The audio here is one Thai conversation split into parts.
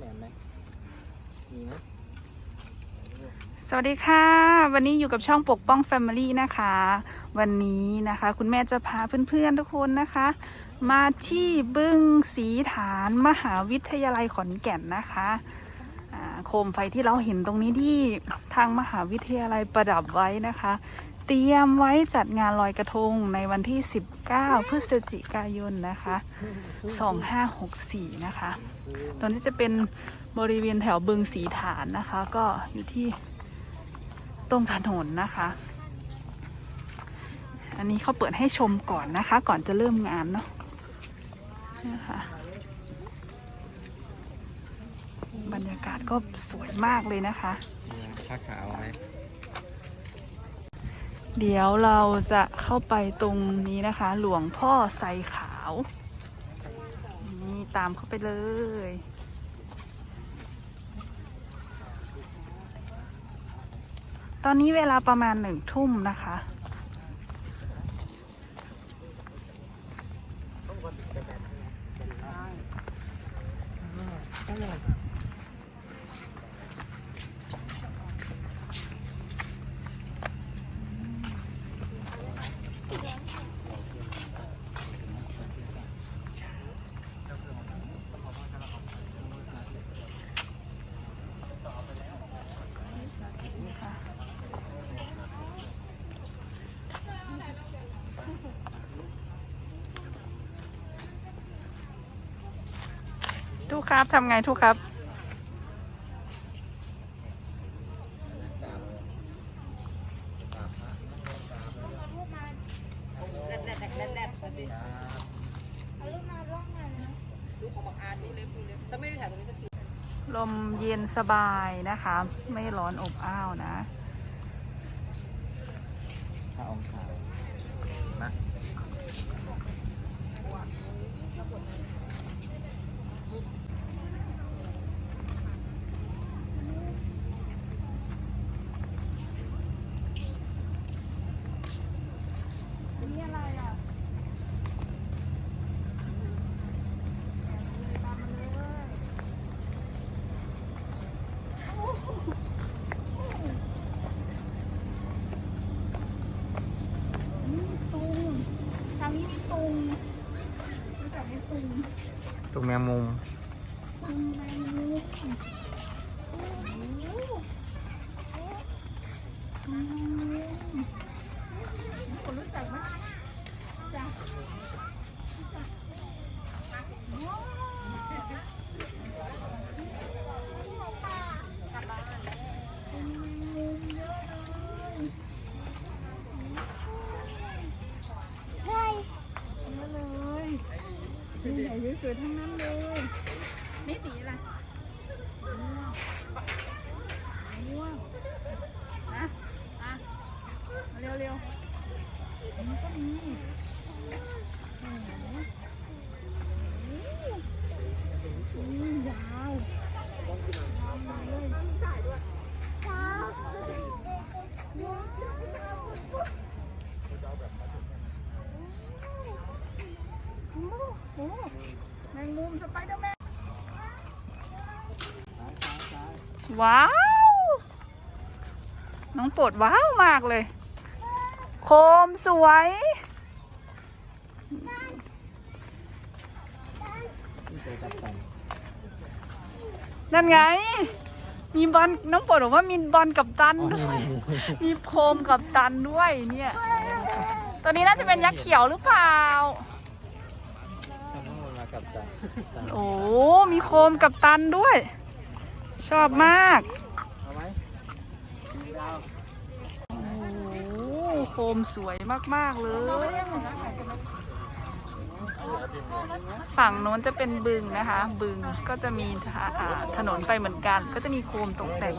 แมนไหมมีไหมสวัสดีค่ะ วันนี้อยู่กับช่องปกป้อง Family นะคะ วันนี้นะคะ คุณแม่จะพาเพื่อนๆทุกคนนะคะ มาที่บึ้งสีฐานมหาวิทยาลัยขอนแก่นนะคะอ่าโคมไฟที่เราเห็นตรงนี้ที่ทางมหาวิทยาลัยประดับไว้นะคะ เตรียมไว้จัดงานลอยกระทงในวันที่ 19 พฤศจิกายนนะคะ 2564 นะคะ ตอนนี้จะเป็นบริเวณแถวบึงสีฐานนะคะ ก็อยู่ที่ตรงถนนนะคะ อันนี้เขาเปิดให้ชมก่อนนะคะ ก่อนจะเริ่มงานเนาะนะคะบรรยากาศก็สวยมากเลยนะคะมีผ้าขาวไหม เดี๋ยวเราจะเข้าไปตรงนี้นะคะ หลวงพ่อไซขาว นี่ตามเข้าไปเลย ตอนนี้เวลาประมาณหนึ่งทุ่มนะคะ ทุกครับทำไงทุกครับ ลมเย็น สบายนะคะ ไม่ร้อนอบอ้าวนะ ผ้าองขาวนะ นี่อะไรอะ ตุงทางนี้มีตุงรู้จักไหมตุง ตรงแมงมุม ตุงแมงมุมโอ้โหแมงมุมคนรู้จักไหมจ้ะรู้จักว้าวเป็นแมงมุมเยอะเลยเยอะเลยเป็นใหญ่ สวยๆทั้งนั้นเลยนี่สีอะไรม่วงนะอะเร็วเร็วๆมันก็มีโอ้โหอืมยาวยาวมาเลยโอ้โหแมงมุมสไปเดอร์แมน ว้าว น้องโปรดว้าวมากเลย โคมสวยที่เคยจับกันนั่นไง มีบอลน้องโปรดบอกว่ามีบอลกับตันด้วย มีโคมกับตันด้วยเนี่ย ตัวนี้น่าจะเป็นยักษ์เขียวหรือเปล่าทำให้มันมากับกันโอ้ มีโคมกับตันด้วย ชอบมากเอาไหมโอ้โคมสวยมาก ๆ เลย ฝั่งโน้นจะเป็นบึงนะคะ บึงก็จะมีทาอ่าถนนไปเหมือนกัน ก็จะมีโคมตกแต่ง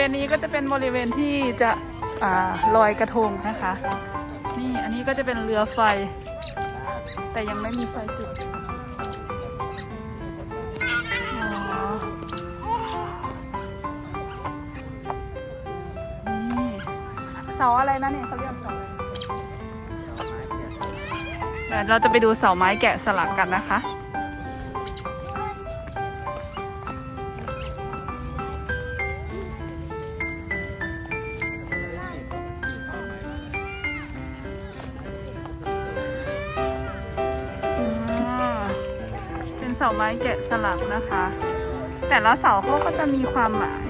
วณนี้ก็จะเป็นบริเวณที่จะอลอยกระทงนะคะ นี่อันนี้ก็จะเป็นเรือไฟ แต่ยังไม่มีไฟจุดเสาอะไรนะเนี่ยเขาเรียกเสาอะไรเราจะไปดูเสาไม้แกะสลักกันนะคะ ไม้แกะสลักนะคะ แต่ละเสาเขาก็จะมีความหมาย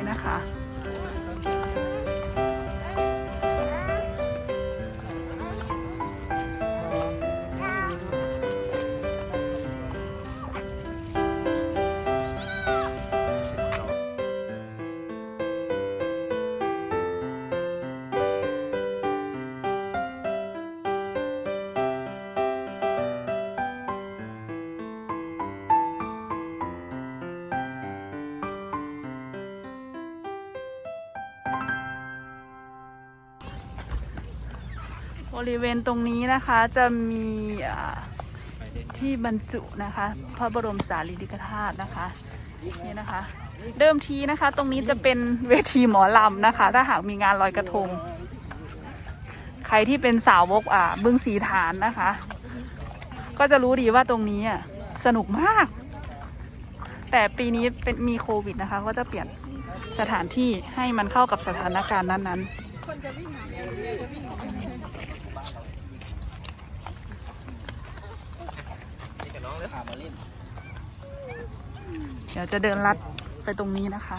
บริเวณตรงนี้นะคะจะมีที่บรรจุนะคะ พระบรมสารีริกธาตุนะคะนี่นะคะ เดิมทีนะคะ ตรงนี้จะเป็นเวทีหมอลำนะคะ ถ้าหากมีงานลอยกระทง ใครที่เป็นสาวกอ่าบึงสีฐานนะคะ ก็จะรู้ดีว่าตรงนี้อะสนุกมาก แต่ปีนี้เป็นมีโควิดนะคะ ก็จะเปลี่ยนสถานที่ให้มันเข้ากับสถานการณ์นั้นๆ นี่กับน้องเลยค่ะมาเล่น เดี๋ยวจะเดินลัดไปตรงนี้นะคะ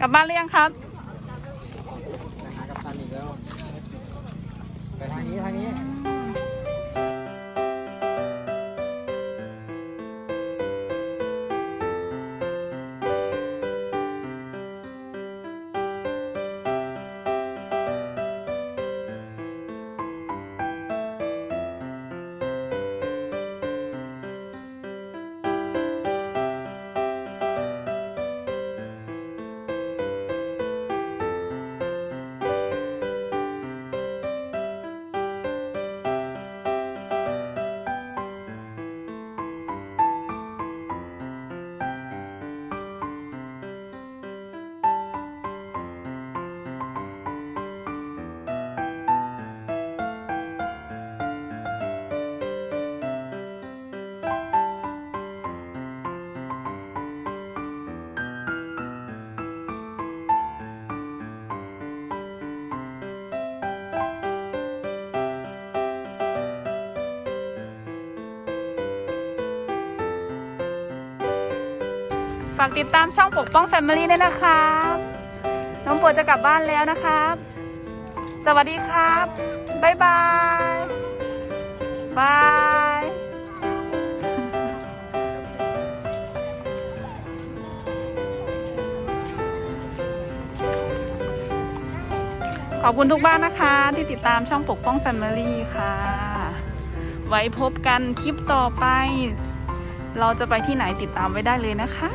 กลับบ้านหรือยังครับไปทางนี้ทางนี้ ฝากติดตามช่องปกป้องแฟมิลี่ด้วยนะครับ น้องโปรดจะกลับบ้านแล้วนะครับ สวัสดีครับ บ๊ายบาย บายขอบคุณทุกบ้านนะคะ ที่ติดตามช่องปกป้องแฟมิลี่ค่ะ ไว้พบกันคลิปต่อไป เราจะไปที่ไหนติดตามไว้ได้เลยนะคะ